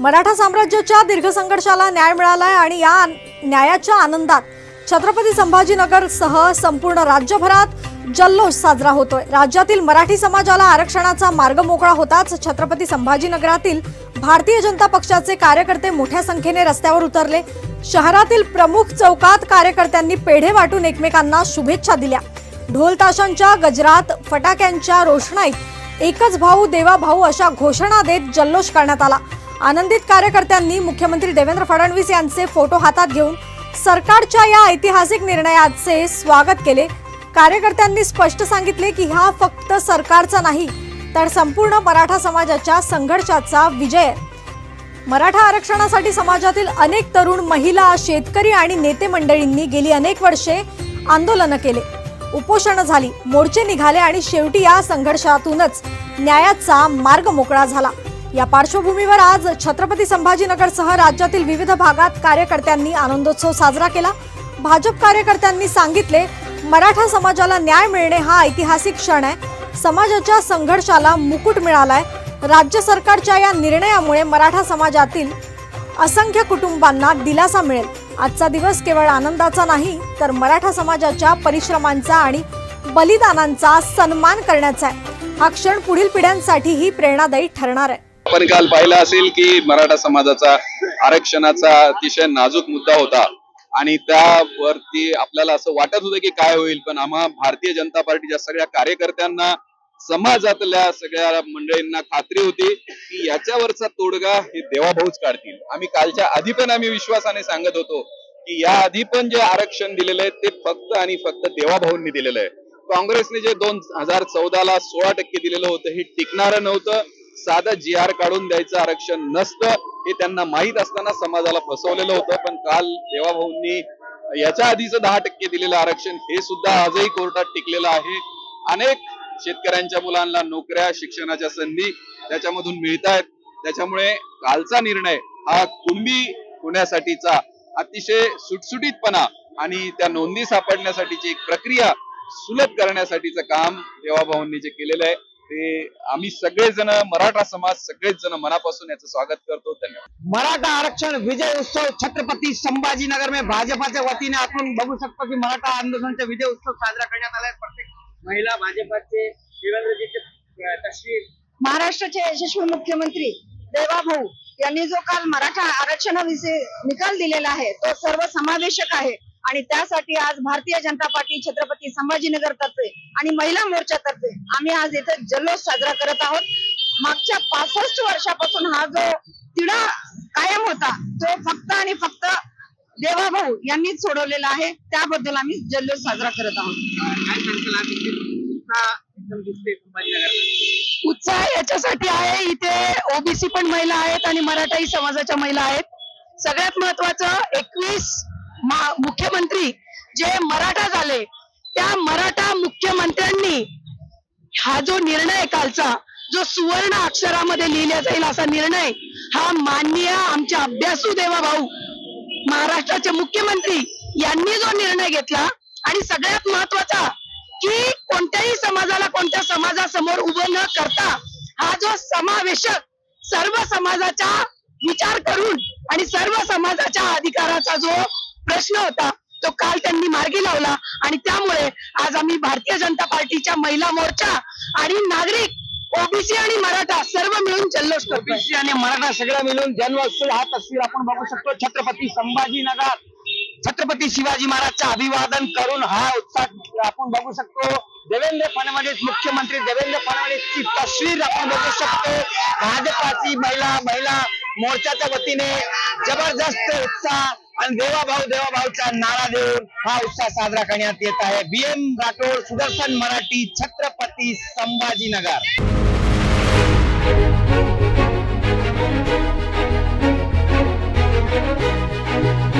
मराठा साम्राज्याच्या दीर्घ संघर्षाला न्याय मिळालाय आणि या न्यायाच्या आनंदात छत्रपती संभाजीनगर सह संपूर्ण राज्यभरात जल्लोष साजरा होतोय. राज्यातील मराठी समाजाला आरक्षणाचा मार्ग मोकळा होताच छत्रपती संभाजीनगरातील भारतीय जनता पक्षाचे कार्यकर्ते मोठ्या संख्येने रस्त्यावर उतरले. शहरातील प्रमुख चौकात कार्यकर्त्यांनी पेढे वाटून एकमेकांना शुभेच्छा दिल्या. ढोल ताशांच्या गजरात फटाक्यांच्या रोषणाईत एकच भाऊ देवा भाऊ अशा घोषणा देत जल्लोष करण्यात आला. आनंदित कार्यकर्त्यांनी मुख्यमंत्री देवेंद्र फडणवीस यांचे फोटो हातात घेऊन सरकारच्या या ऐतिहासिक निर्णयाचे स्वागत केले. कार्यकर्त्यांनी स्पष्ट सांगितले की हा फक्त सरकारचा नाही तर संपूर्ण मराठा समाजाच्या संघर्षाचा विजय आहे. मराठा आरक्षणासाठी समाजातील अनेक तरुण महिला शेतकरी आणि नेते मंडळींनी गेली अनेक वर्षे आंदोलनं केले. उपोषणं झाली. मोर्चे निघाले आणि शेवटी या संघर्षातूनच न्यायाचा मार्ग मोकळा झाला. या पार्श्वभूमीवर आज छत्रपती संभाजीनगरसह राज्यातील विविध भागात कार्यकर्त्यांनी आनंदोत्सव साजरा केला. भाजप कार्यकर्त्यांनी सांगितले मराठा समाजाला न्याय मिळणे हा ऐतिहासिक क्षण आहे. समाजाच्या संघर्षाला मुकुट मिळालाय. राज्य सरकारच्या या निर्णयामुळे मराठा समाजातील असंख्य कुटुंबांना दिलासा मिळेल. आजचा दिवस केवळ आनंदाचा नाही तर मराठा समाजाच्या परिश्रमांचा आणि बलिदानांचा सन्मान करण्याचा आहे. हा क्षण पुढील पिढ्यांसाठीही प्रेरणादायी ठरणार आहे. आपण काल पाहिलं असेल की मराठा समाजाचा आरक्षणाचा अतिशय नाजूक मुद्दा होता. आणि त्यावरती आपल्याला असं वाटत होतं की काय होईल पण आम्हा भारतीय जनता पार्टीच्या सगळ्या कार्यकर्त्यांना समाजातल्या सगळ्या मंडळींना खात्री होती की याच्यावरचा तोडगा हे देवाभाऊच काढतील. आम्ही कालच्या आधी पण आम्ही विश्वासाने सांगत होतो की या आधी पण जे आरक्षण दिलेलं आहे ते फक्त आणि फक्त देवाभाऊंनी दिलेलं आहे. काँग्रेसने जे दोन हजार चौदाला सोळा टक्के दिलेलं होतं हे टिकणारं नव्हतं. साधं जी आर काढून द्यायचं आरक्षण नसतं हे त्यांना माहीत असताना समाजाला फसवलेलं होतं. पण काल देवाभाऊंनी याच्या आधीचं दहा टक्के दिलेलं आरक्षण हे सुद्धा आजही कोर्टात टिकलेलं आहे. अनेक शेतकऱ्यांच्या मुलांना नोकऱ्या शिक्षणाच्या संधी त्याच्यामधून मिळत आहेत त्याच्यामुळे कालचा निर्णय हा कुणबी होण्यासाठीचा अतिशय सुटसुटीतपणा आणि त्या नोंदी सापडण्यासाठीची एक प्रक्रिया सुलभ करण्यासाठीचं काम देवाभाऊंनी जे केलेलं आहे ते आम्ही सगळेजण मराठा समाज सगळेच जण मनापासून याचं स्वागत करतो. धन्यवाद. मराठा आरक्षण विजय उत्सव छत्रपती संभाजीनगर मे भाजपाच्या वतीने आपण बघू शकतो की मराठा आंदोलनाचा विजय उत्सव साजरा करण्यात आलाय प्रत्येक महिला भाजपाचे देवेंद्रजीचे तस्वीर. महाराष्ट्राचे यशस्वी मुख्यमंत्री देवाभाऊ यांनी जो काल मराठा आरक्षणाविषयी निकाल दिलेला आहे तो सर्व समावेशक आहे. आणि त्यासाठी आज भारतीय जनता पार्टी छत्रपती संभाजीनगर तर्फे आणि महिला मोर्चातर्फे आम्ही आज इथे जल्लोष साजरा करत आहोत. मागच्या पासष्ट वर्षापासून हा जो तिढा कायम होता तो फक्त आणि फक्त देवा भाऊ यांनीच सोडवलेला आहे. त्याबद्दल आम्ही जल्लोष साजरा करत आहोत. उत्साह उत्साह याच्यासाठी आहे. इथे ओबीसी पण महिला आहेत आणि मराठाई समाजाच्या महिला आहेत. सगळ्यात महत्वाचं एकवीस मुख्यमंत्री जे मराठा झाले त्या मराठा मुख्यमंत्र्यांनी हा जो निर्णय कालचा जो सुवर्ण अक्षरामध्ये लिहिला जाईल असा निर्णय हा माननीय आमच्या अभ्यासू देवा भाऊ महाराष्ट्राचे मुख्यमंत्री यांनी जो निर्णय घेतला आणि सगळ्यात महत्त्वाचा की कोणत्याही समाजाला कोणत्या समाजासमोर उभं न करता हा जो समावेशक सर्व समाजाचा विचार करून आणि सर्व समाजाच्या अधिकाराचा जो प्रश्न होता तो काल त्यांनी मार्गी लावला. आणि त्यामुळे आज आम्ही भारतीय जनता पार्टीच्या महिला मोर्चा आणि नागरिक ओबीसी आणि मराठा सर्व मिळून जल्लोष करतोय. ओबीसी आणि मराठा सगळं मिळून जन्मोत्सव हा तस्वीर आपण बघू शकतो. छत्रपती संभाजीनगर. छत्रपती शिवाजी महाराजचं अभिवादन करून हा उत्साह आपण बघू शकतो. देवेंद्र फडणवीस मुख्यमंत्री देवेंद्र फडणवीसची तस्वीर आपण बघू शकतो. भाजपाची महिला महिला मोर्चाच्या वतीने जबरदस्त उत्साह आणि देवाभाऊ देवाभाऊचा नारा देऊन हा उत्साह साजरा करण्यात येत आहे. बीएम राठोड सुदर्शन मराठी छत्रपती संभाजीनगर.